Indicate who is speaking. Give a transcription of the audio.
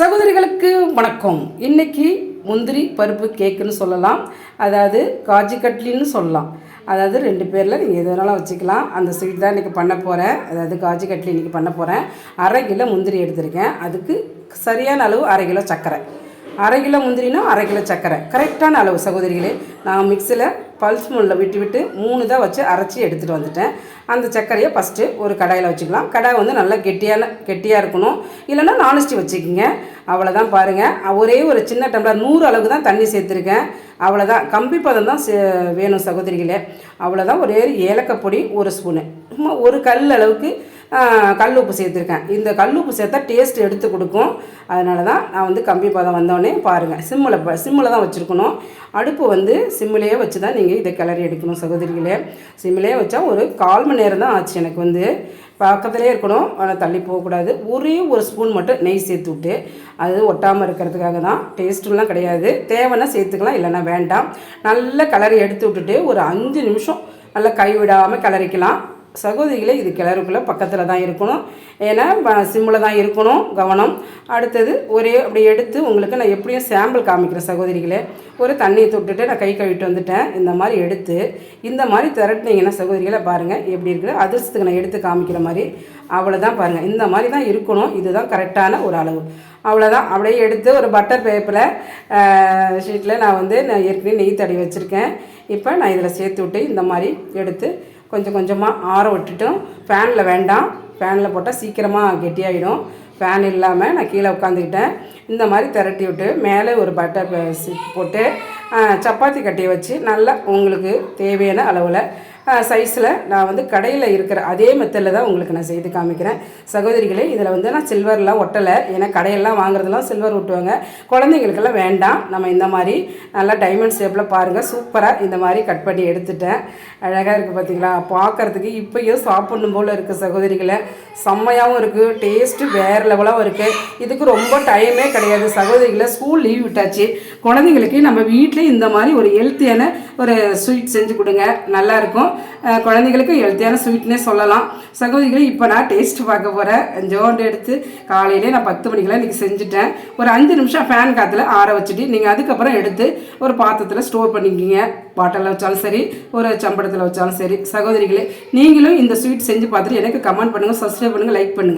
Speaker 1: சகோதரிகளுக்கு வணக்கம். இன்னைக்கு முந்திரி பருப்பு கேக்குன்னு சொல்லலாம். அதாவது காஜி கட்லின்னு சொல்லலாம். அதாவது ரெண்டு பேரில் நீங்கள் எது வேணாலும் வச்சுக்கலாம். அந்த ஸ்வீட் தான் இன்றைக்கி பண்ண போகிறேன் அதாவது காஜி கட்லி இன்றைக்கி பண்ண போகிறேன் அரை கிலோ முந்திரி எடுத்திருக்கேன். அதுக்கு சரியான அளவு அரை கிலோ சர்க்கரை. அரை கிலோ முந்திரினா அரை கிலோ சர்க்கரை. கரெக்டான அளவு சகோதரிகளே நான் மிக்சியில் பல்ஸ் மூலில் விட்டு விட்டு மூணு தான் வச்சு அரைச்சி எடுத்துகிட்டு வந்துட்டேன். அந்த சர்க்கரையை ஃபஸ்ட்டு ஒரு கடாயில் வச்சுக்கலாம். கடாய் வந்து நல்லா கெட்டியான கெட்டியாக இருக்கணும். இல்லைன்னா நான்ஸ்டி வச்சுக்கோங்க. அவ்வளோதான் பாருங்கள் ஒரே ஒரு சின்ன டம்ளர் நூறு அளவுக்கு தான் தண்ணி சேர்த்துருக்கேன். அவ்வளோதான் கம்பி பதம் தான் சே- வேணும் சகோதரிகளே. அவ்வளோதான் ஒரே ஏலக்காய் பொடி ஒரு ஸ்பூனு சும்மா ஒரு கல் அளவுக்கு கல் உப்பு சேர்த்துருக்கேன். இந்த கல் உப்பு சேர்த்தா டேஸ்ட் எடுத்து கொடுக்கும். அதனால தான் நான் வந்து கம்பி பதம் வந்தோடனே பாருங்கள் சிம்மில் சிம்மில் தான் வச்சுருக்கணும். அடுப்பு வந்து சிம்மிலேயே வச்சு தான் நீங்கள் இதை கிளறி எடுக்கணும் சகோதரிகளே. சிம்மிலேயே வச்சா ஒரு கால் மணி நேரம் தான் ஆச்சு எனக்கு வந்து. பக்கத்துலேயே இருக்கணும். ஆனால் தள்ளி போகக்கூடாது. ஒரே ஒரு ஸ்பூன் மட்டும் நெய் சேர்த்து விட்டு அது ஒட்டாமல் இருக்கிறதுக்காக தான். டேஸ்ட்டுலாம் கிடையாது. தேவைன்னா சேர்த்துக்கலாம் இல்லைன்னா வேண்டாம். நல்ல கிளறி எடுத்து விட்டுட்டு ஒரு அஞ்சு நிமிஷம் நல்லா கைவிடாமல் கிளறிக்கலாம். சகோதரிகளே இது கிளறுக்குள்ளே பக்கத்தில் தான் இருக்கணும். ஏன்னா சிம்மில் தான் இருக்கணும் கவனம். அடுத்தது ஒரே அப்படி எடுத்து உங்களுக்கு நான் எப்படியும் சாம்பிள் காமிக்கிறேன் சகோதரிகளே ஒரு தண்ணியை தொட்டுட்டு நான் கை கழுவிட்டு வந்துட்டேன். இந்த மாதிரி எடுத்து இந்த மாதிரி திரட்டினீங்கன்னா சகோதரிகளை பாருங்கள் எப்படி இருக்குது அதிர்ஷ்டத்துக்கு நான் எடுத்து காமிக்கிற மாதிரி அவ்வளோதான் பாருங்கள் இந்த மாதிரி தான் இருக்கணும். இதுதான் கரெக்டான ஒரு அளவு. அவ்வளோதான் அப்படியே எடுத்து ஒரு பட்டர் பேப்பரில் ஷீட்டில் நான் வந்து நான் ஏற்கனவே நெய் தடவி வச்சுருக்கேன். இப்போ நான் இதில் சேர்த்து விட்டு இந்த மாதிரி எடுத்து கொஞ்சம் கொஞ்சமாக ஆற விட்டுட்டும் ஃபேனில் வேண்டாம். ஃபேனில் போட்டால் சீக்கிரமாக கெட்டியாகிடும் ஃபேன் இல்லாமல் நான் கீழே உட்காந்துக்கிட்டேன் இந்த மாதிரி திரட்டி விட்டு மேலே ஒரு பட்டர் போட்டு சப்பாத்தி கட்டியை வச்சு நல்லா உங்களுக்கு தேவையான அளவில் சைஸில் நான் வந்து கடையில் இருக்கிற அதே மெத்தடில் தான் உங்களுக்கு நான் செய்து காமிக்கிறேன். சகோதரிகளே இதில் வந்து நான் சில்வர்லாம் ஒட்டலை. ஏன்னா கடையெல்லாம் வாங்குறதுலாம் சில்வர் ஒட்டுவாங்க. குழந்தைங்களுக்கெல்லாம் வேண்டாம். நம்ம இந்த மாதிரி நல்லா டைமண்ட் ஷேப்பில் பாருங்கள் சூப்பராக இந்த மாதிரி கட் பண்ணி எடுத்துட்டேன். அழகாக இருக்குது பார்த்தீங்களா பார்க்குறதுக்கு இப்போயும் சாப்பிடணும் போல் இருக்குது சகோதரிகளை. செம்மையாகவும் இருக்குது டேஸ்ட்டு வேறு லெவலாகவும் இருக்குது இதுக்கு ரொம்ப டைமே கிடையாது. சகோதரிகளை ஸ்கூல் லீவ் விட்டாச்சு. குழந்தைங்களுக்கு நம்ம வீட்டில் இந்த மாதிரி ஒரு ஹெல்த்தியான ஒரு ஸ்வீட் செஞ்சு கொடுங்க. நல்லாயிருக்கும் குழந்தைகளுக்கு குழந்தைங்களுக்கு ஹெல்த்தியான ஸ்வீட்னே சொல்லலாம். சகோதரிகளை இப்போ நான் டேஸ்ட் பார்க்க போகிறேன் ஜோண்டு எடுத்து காலையிலே நான் பத்து மணிக்கெல்லாம் இன்றைக்கி செஞ்சுட்டேன். ஒரு அஞ்சு நிமிஷம் ஃபேன் காற்றுல ஆற வச்சுட்டு நீங்கள் அதுக்கப்புறம் எடுத்து ஒரு பாத்திரத்தில் ஸ்டோர் பண்ணிக்கிங்க. பாட்டிலில் வச்சாலும் சரி ஒரு சம்படத்தில் வச்சாலும் சரி. சகோதரிகளே நீங்களும் இந்த ஸ்வீட் செஞ்சு பார்த்துட்டு எனக்கு கமெண்ட் பண்ணுங்கள் சப்ஸ்கிரைப் பண்ணுங்கள் லைக் பண்ணுங்கள்